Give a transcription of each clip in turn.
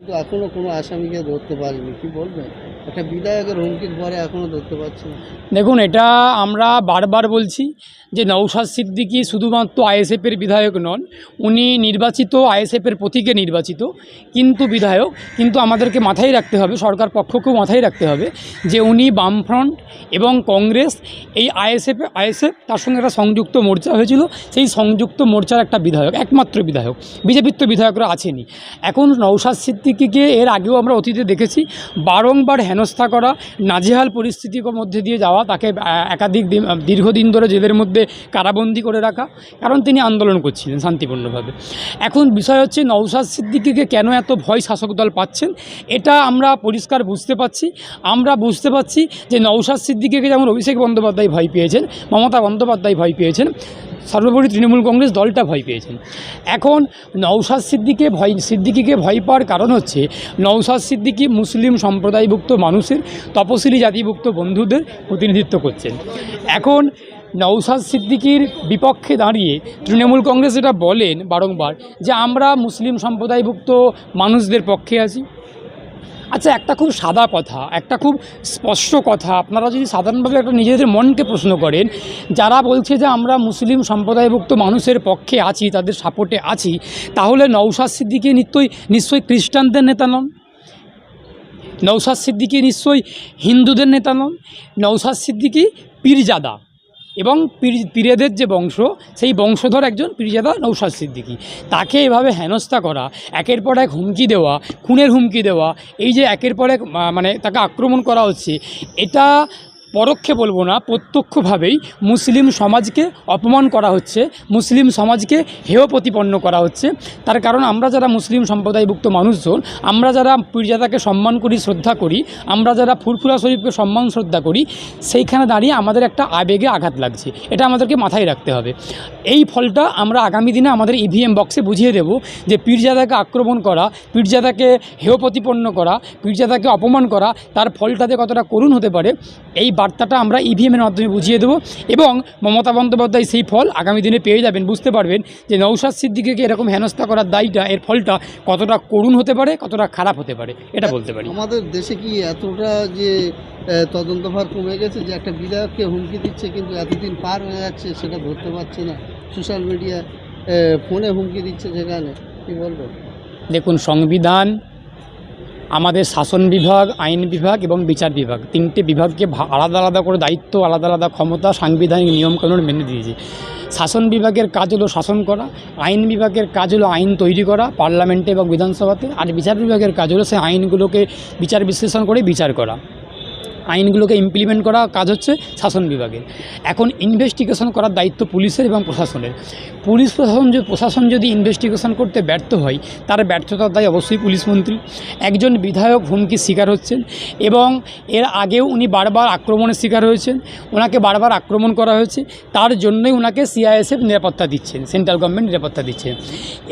কিন্তু এখনও কোনো আসামিকে ধরতে পারেনি কি বলবেন? একটা বিধায়কের হুমকির পরে এখনও ধরতে পারছে দেখুন, এটা আমরা বারবার বলছি যে নৌশাদ সিদ্দিকী শুধুমাত্র আইএসএফের বিধায়ক নন, উনি নির্বাচিত আইএসএফের প্রতীকে নির্বাচিত, কিন্তু বিধায়ক, কিন্তু আমাদেরকে মাথায় রাখতে হবে, সরকার পক্ষকেও মাথায় রাখতে হবে যে উনি বামফ্রন্ট এবং কংগ্রেস, এই আইএসএফ আইএসএফ তার সঙ্গে একটা সংযুক্ত মোর্চা হয়েছিল, সেই সংযুক্ত মোর্চার একটা বিধায়ক, একমাত্র বিধায়ক, বিজেপির তো বিধায়করা আছেনই। এখন নৌশাদ সিদ্দিকিকে এর আগেও আমরা অতীতে দেখেছি, বারংবার হেনস্থা করা, নাজেহাল পরিস্থিতির মধ্যে দিয়ে যাওয়া, তাকে একাধিক দিন দীর্ঘদিন ধরে জেলের মধ্যে কারাবন্দি করে রাখা, কারণ তিনি আন্দোলন করছিলেন শান্তিপূর্ণভাবে। এখন বিষয় হচ্ছে নৌশাদ সিদ্দিকিকে কেন এত ভয় শাসক দল পাচ্ছেন, এটা আমরা পরিষ্কার বুঝতে পারছি। আমরা বুঝতে পারছি যে নৌশাদ সিদ্দিকিকে যেমন অভিষেক বন্দ্যোপাধ্যায় ভয় পেয়েছেন, মমতা বন্দ্যোপাধ্যায় ভয় পেয়েছেন সর্বোপরি তৃণমূল কংগ্রেস দলটা ভয় পেয়েছেন। এখন নৌশাদ সিদ্দিকে ভয়, সিদ্দিকিকে ভয় পাওয়ার কারণ হচ্ছে নৌশাদ সিদ্দিকি মুসলিম সম্প্রদায়ভুক্ত মানুষের তপশিলি জাতিভুক্ত বন্ধুদের প্রতিনিধিত্ব করছেন। এখন নৌশাদ সিদ্দিকির বিপক্ষে দাঁড়িয়ে তৃণমূল কংগ্রেস এটা বলেন বারংবার যে আমরা মুসলিম সম্প্রদায়ভুক্ত মানুষদের পক্ষে আছি আচ্ছা একটা খুব সাদা কথা, একটা খুব স্পষ্ট কথা। আপনারা যদি সাধারণভাবে একটা নিজেদের মনকে প্রশ্ন করেন, যারা বলছে যে আমরা মুসলিম সম্প্রদায়ভুক্ত মানুষের পক্ষে আছি, তাদের সাপোর্টে আছি, তাহলে নৌশাদ সিদ্দিকি নিত্যই, নিশ্চয়ই খ্রিস্টানদের নেতা নন? নৌশাদ সিদ্দিকি নিশ্চয়ই হিন্দুদের নেতা নন? নৌশাদ সিদ্দিকি পীরজাদা। এবং পিরেদের যে বংশ, সেই বংশধর একজন পীরজাদা নৌশাদ সিদ্দিকি। তাকে এভাবে হেনস্থা করা, একের পর এক হুমকি দেওয়া, খুনের হুমকি দেওয়া, এই যে একের পর এক মানে তাকে আক্রমণ করা হচ্ছে, এটা পরোক্ষে বলব না, প্রত্যক্ষভাবেই মুসলিম সমাজকে অপমান করা হচ্ছে, মুসলিম সমাজকে হেয় প্রতিপন্ন করা হচ্ছে। তার কারণ আমরা যারা মুসলিম সম্প্রদায়ভুক্ত মানুষজন, আমরা যারা পীরজাদাকে সম্মান করি, শ্রদ্ধা করি, আমরা যারা ফুরফুরা শরীফকে সম্মান, শ্রদ্ধা করি, সেইখানে দাঁড়িয়ে আমাদের একটা আবেগে আঘাত লাগছে। এটা আমাদেরকে মাথায় রাখতে হবে। এই ফলটা আমরা আগামী দিনে আমাদের ইভিএম বক্সে বুঝিয়ে দেব যে পীরজাদাকে আক্রমণ করা, পীরজাদাকে হেয় প্রতিপন্ন করা, পীরজাদাকে অপমান করা, তার ফলটাতে কতটা করুণ হতে পারে, এই বার্তাটা আমরা ইভিএমের মাধ্যমে বুঝিয়ে দেবো এবং মমতা বন্দ্যোপাধ্যায় সেই ফল আগামী দিনে পেয়ে যাবেন। বুঝতে পারবেন যে নৌশাদ সিদ্দিকিকে এরকম হেনস্থা করার দায়টা এর ফলটা কতটা করুণ হতে পারে কতটা খারাপ হতে পারে এটা বলতে পারি। আমাদের দেশে কি এতটা যে তদন্তভার কমে গেছে যে একটা বিধায়ককে হুমকি দিচ্ছে কিন্তু এতদিন পার হয়ে যাচ্ছে সেটা ধরতে পারছে না। সোশ্যাল মিডিয়া ফোনে হুমকি দিচ্ছে সেখানে। কি বলবেন দেখুন সংবিধান আমাদের শাসন বিভাগ, আইন বিভাগ এবং বিচার বিভাগ। তিনটে বিভাগকে আলাদা আলাদা করে দায়িত্ব, আলাদা আলাদা ক্ষমতা, সাংবিধানিক নিয়মকানুন মেনে দিয়েছে। শাসন বিভাগের কাজ হলো শাসন করা, আইন বিভাগের কাজ হলো আইন তৈরি করা পার্লামেন্টে এবং বিধানসভাতে, আর বিচার বিভাগের কাজ হলো সে আইনগুলোকে বিচার বিশ্লেষণ করে বিচার করা। আইনগুলোকে ইমপ্লিমেন্ট করা কাজ হচ্ছে শাসন বিভাগের। এখন ইনভেস্টিগেশন করার দায়িত্ব পুলিশের এবং প্রশাসনের। পুলিশ প্রশাসন প্রশাসন যদি ইনভেস্টিগেশন করতে ব্যর্থ হয়, তার ব্যর্থতার দায় অবশ্যই পুলিশ মন্ত্রী। একজন বিধায়ক হুমকির শিকার হচ্ছেন এবং এর আগেও উনি বারবার আক্রমণের শিকার হয়েছেন। ওনাকে বারবার আক্রমণ করা হয়েছে। তার জন্যই ওনাকে সিআইএসএফ নিরাপত্তা দিচ্ছেন সেন্ট্রাল গভর্নমেন্ট নিরাপত্তা দিচ্ছে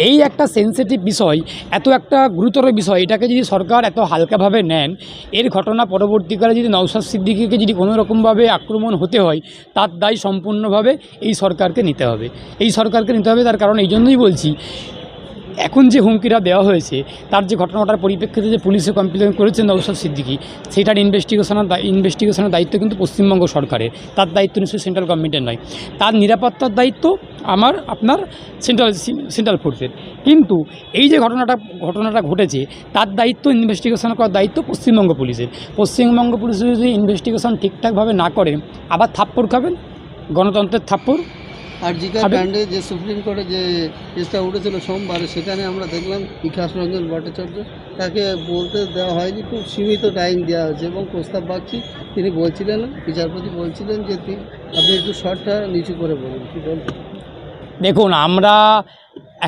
এই একটা সেন্সিটিভ বিষয়, এত একটা গুরুতর বিষয়, এটাকে যদি সরকার এত হালকাভাবে নেন, এর ঘটনা পরবর্তীকালে যদি নওশাদ সিদ্দিকিকে যদি কোনো রকমভাবে আক্রমণ হতে হয়, তার দায় সম্পূর্ণভাবে এই সরকারকে নিতে হবে। এই সরকারকে নিতে হবে তার কারণ এই জন্যই বলছি এখন যে হুমকিটা দেওয়া হয়েছে, তার যে ঘটনাটার পরিপ্রেক্ষিতে যে পুলিশে কমপ্লেন করেছেন নৌসাদ সিদ্দিকি, সেটার ইনভেস্টিগেশনের ইনভেস্টিগেশনের দায়িত্ব কিন্তু পশ্চিমবঙ্গ সরকারের। তার দায়িত্ব নিশ্চয়ই সেন্ট্রাল গভর্নমেন্টের নয়। তার নিরাপত্তার দায়িত্ব আমার, আপনার সেন্ট্রাল সেন্ট্রাল ফোর্সের কিন্তু এই যে ঘটনাটা ঘটনাটা ঘটেছে, তার দায়িত্ব ইনভেস্টিগেশন করার দায়িত্ব পশ্চিমবঙ্গ পুলিশের। পশ্চিমবঙ্গ পুলিশ যদি ইনভেস্টিগেশন ঠিকঠাকভাবে না করে, আবার থাপ্পড় খাবেন? গণতন্ত্রের থাপ্পড়? আর জিকা কাণ্ডে যে সুপ্রিম কোর্টে যে কেসটা উঠেছিল সোমবারে সেখানে আমরা দেখলাম বিকাশ রঞ্জন ভট্টাচার্য। তাকে বলতে দেওয়া হয়নি খুব সীমিত টাইম দেওয়া হয়েছে এবং প্রস্তাব পাচ্ছি। তিনি বলছিলেন বিচারপতি বলছিলেন যে আপনি একটু শর্টটা নিচু করে বলুন কি বলবেন? দেখুন আমরা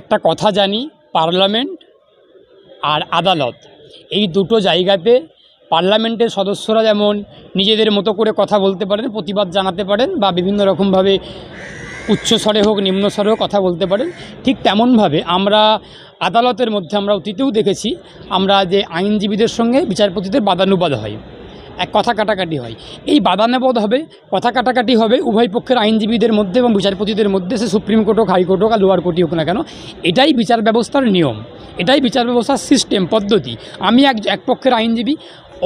একটা কথা জানি পার্লামেন্ট আর আদালত। এই দুটো জায়গাতে পার্লামেন্টের সদস্যরা যেমন নিজেদের মতো করে কথা বলতে পারেন প্রতিবাদ জানাতে পারেন বা বিভিন্ন রকমভাবে উচ্চ স্বরে হোক নিম্ন স্বরে হোক কথা বলতে পারেন। ঠিক তেমনভাবে আমরা আদালতের মধ্যে আমরা অতীতেও দেখেছি, আমরা যে আইনজীবীদের সঙ্গে বিচারপতিদের বাদানুবাদ হয়। এক কথা কাটাকাটি হয়। এই বাদানুবাদ হবে, কথা কাটাকাটি হবে উভয় পক্ষের আইনজীবীদের মধ্যে এবং বিচারপতিদের মধ্যে, সে সুপ্রিম কোর্ট হোক, হাইকোর্ট হোক, আর লোয়ার কোর্টই হোক না কেন। এটাই বিচার ব্যবস্থার নিয়ম, এটাই বিচার ব্যবস্থার সিস্টেম পদ্ধতি। আমি এক এক পক্ষের আইনজীবী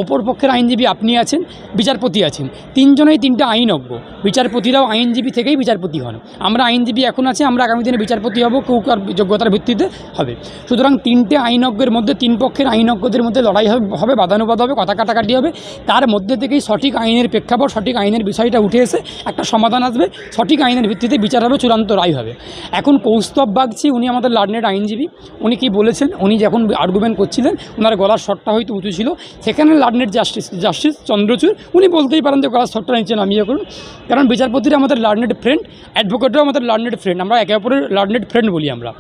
অপর পক্ষের আইনজীবী আপনি আছেন, বিচারপতি আছেন। তিনজনেই তিনটা আইনজ্ঞ বিচারপতিরাও আইনজীবী থেকেই বিচারপতি হন। আমরা আইনজীবী এখন আছে, আমরা আগামী দিনে বিচারপতি হব, কেউ কার যোগ্যতার ভিত্তিতে হবে। সুতরাং তিনটে আইনজ্ঞের মধ্যে, তিন পক্ষের আইনজ্ঞদের মধ্যে লড়াই হবে বাদানুবাদ হবে, কথা কাটাকাটি হবে। তার মধ্যে থেকেই সঠিক আইনের প্রেক্ষাপট, সঠিক আইনের বিষয়টা উঠে এসে একটা সমাধান আসবে। সঠিক আইনের ভিত্তিতে বিচার হবে, চূড়ান্ত রায় হবে। এখন কৌস্তব বাগচি, উনি আমাদের লার্নেড আইনজীবী। উনি কি বলেছেন? উনি যখন আর্গুমেন্ট করছিলেন ওনার গলার স্বরটা হয়তো উঁচু ছিল। সেখানে লার্নেড জাস্টিস জাস্টিস চন্দ্রচূড়, উনি বলতেই পারেন যে গলার স্বরটা নিচে নামিয়ে করুন। কারণ বিচারপতিরা আমাদের লার্নেড ফ্রেন্ড অ্যাডভোকেটরাও আমাদের লার্নেড ফ্রেন্ড আমরা একে অপরের লার্নেড ফ্রেন্ড বলি আমরা।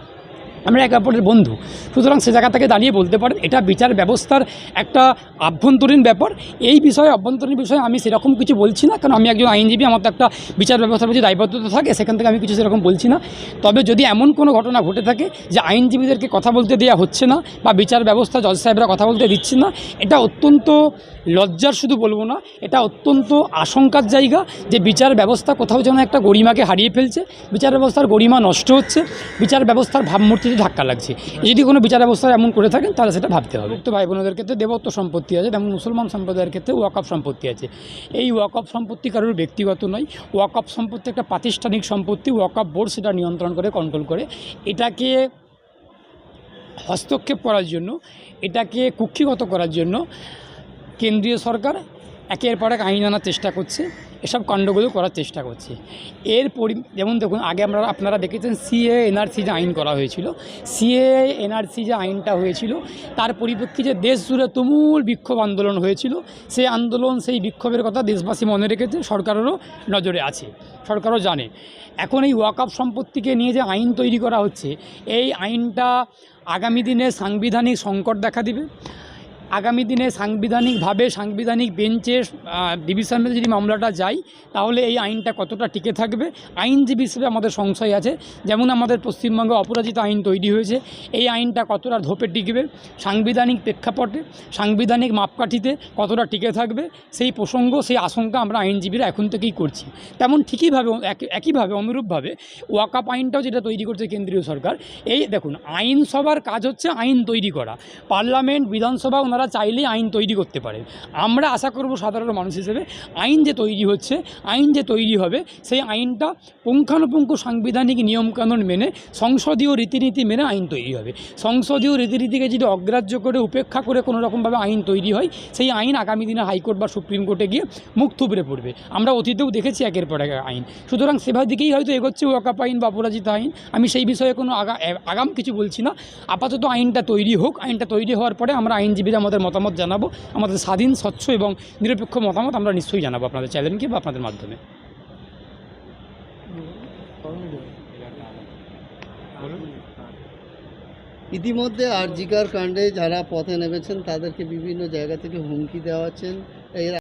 আমরা একে অপরের বন্ধু। সুতরাং সে জায়গা থেকে দাঁড়িয়ে বলতে পারেন, এটা বিচার ব্যবস্থার একটা আভ্যন্তরীণ ব্যাপার। এই বিষয়ে অভ্যন্তরীণ বিষয়ে আমি সেরকম কিছু বলছি না, কারণ আমি একজন আইনজীবী, আমার তো একটা বিচার ব্যবস্থার প্রতি দায়বদ্ধতা থাকে, সেখান থেকে আমি কিছু সেরকম বলছি না। তবে যদি এমন কোনো ঘটনা ঘটে থাকে যে আইনজীবীদেরকে কথা বলতে দেওয়া হচ্ছে না বা বিচার ব্যবস্থা জজ সাহেবরা কথা বলতে দিচ্ছে না, এটা অত্যন্ত লজ্জার শুধু বলব না, এটা অত্যন্ত আশঙ্কার জায়গা যে বিচার ব্যবস্থা কোথাও যেন একটা গরিমাকে হারিয়ে ফেলছে, বিচার ব্যবস্থার গরিমা নষ্ট হচ্ছে, বিচার ব্যবস্থার ভাবমূর্তিতে ধাক্কা লাগছে। যদি কোনো বিচার ব্যবস্থা এমন করে থাকেন, তাহলে সেটা ভাবতে হবে। তো ভাই বোনদের ক্ষেত্রে দেবত্ব সম্পত্তি আছে তেমন মুসলমান সম্প্রদায়ের ক্ষেত্রে ওয়াকফ সম্পত্তি আছে। এই ওয়াকফ সম্পত্তি কারোর ব্যক্তিগত নয়, ওয়াকফ সম্পত্তি একটা প্রাতিষ্ঠানিক সম্পত্তি, ওয়াকফ বোর্ড সেটা নিয়ন্ত্রণ করে কন্ট্রোল করে। এটাকে হস্তক্ষেপ করার জন্য, এটাকে কুক্ষিগত করার জন্য কেন্দ্রীয় সরকার একের পর এক আইন আনার চেষ্টা করছে, এসব কাণ্ডগুলো করার চেষ্টা করছে। এর পরি, যেমন দেখুন, আগে আমরা, আপনারা দেখেছেন সিএ, এনআরসি যে আইন করা হয়েছিল, সিএ, এনআরসি যে আইনটা হয়েছিল, তার পরিপ্রেক্ষিতে দেশ জুড়ে তুমুল বিক্ষোভ আন্দোলন হয়েছিল, সেই আন্দোলন, সেই বিক্ষোভের কথা দেশবাসী মনে রেখেছে, সরকারেরও নজরে আছে, সরকারও জানে। এখন এই ওয়াকআপ সম্পত্তিকে নিয়ে যে আইন তৈরি করা হচ্ছে, এই আইনটা আগামী দিনে সাংবিধানিক সংকট দেখা দিবে। আগামী দিনে সাংবিধানিকভাবে সাংবিধানিক বেঞ্চে ডিভিশনে যদি মামলাটা যায়, তাহলে এই আইনটা কতটা টিকে থাকবে? আইনজীবী হিসেবে আমাদের সংশয় আছে। যেমন আমাদের পশ্চিমবঙ্গে অপরাজিত আইন তৈরি হয়েছে, এই আইনটা কতটা ধোপে টিকবে? সাংবিধানিক প্রেক্ষাপটে, সাংবিধানিক মাপকাঠিতে কতটা টিকে থাকবে? সেই প্রসঙ্গ, সেই আশঙ্কা আমরা আইনজীবীরা এখন থেকেই করছি। তেমন ঠিকইভাবে একইভাবে, অনুরূপভাবে ওয়াকাপ আইনটাও যেটা তৈরি করছে কেন্দ্রীয় সরকার, এই দেখুন, আইনসভার কাজ হচ্ছে আইন তৈরি করা। পার্লামেন্ট, বিধানসভা, ওনারা চাইলেই আইন তৈরি করতে পারে। আমরা আশা করব সাধারণ মানুষ হিসেবে আইন যে তৈরি হচ্ছে, আইন যে তৈরি হবে, সেই আইনটা পুঙ্খানুপুঙ্খ সাংবিধানিক নিয়মকানুন মেনে, সংসদীয় রীতিনীতি মেনে আইন তৈরি হবে। সংসদীয় রীতিনীতিকে যদি অগ্রাহ্য করে, উপেক্ষা করে কোনো রকমভাবে আইন তৈরি হয়, সেই আইন আগামী দিনে হাইকোর্ট বা সুপ্রিম কোর্টে গিয়ে মুখ থুবড়ে পড়বে। আমরা অতীতেও দেখেছি একের পর এক আইন। সুতরাং সেভাবে দিকেই হয়তো এগোচ্ছে ওয়াকাপ আইন বা অপরাজিত আইন। আমি সেই বিষয়ে কোনো আগা আগাম কিছু বলছি না। আপাতত আইনটা তৈরি হোক। আইনটা তৈরি হওয়ার পরে আমরা আইনজীবীরা আমাদের মতামত জানাব, আমাদের স্বাধীন, স্বচ্ছ এবং নিরপেক্ষ মতামত আমরা নিশ্চয়ই জানাব আপনাদের চ্যানেলকে বা আপনাদের মাধ্যমে। ইতিমধ্যে আরজিকার কাণ্ডে যারা পথে নেমেছেন, তাদেরকে বিভিন্ন জায়গা থেকে হুমকি দেওয়া হচ্ছেন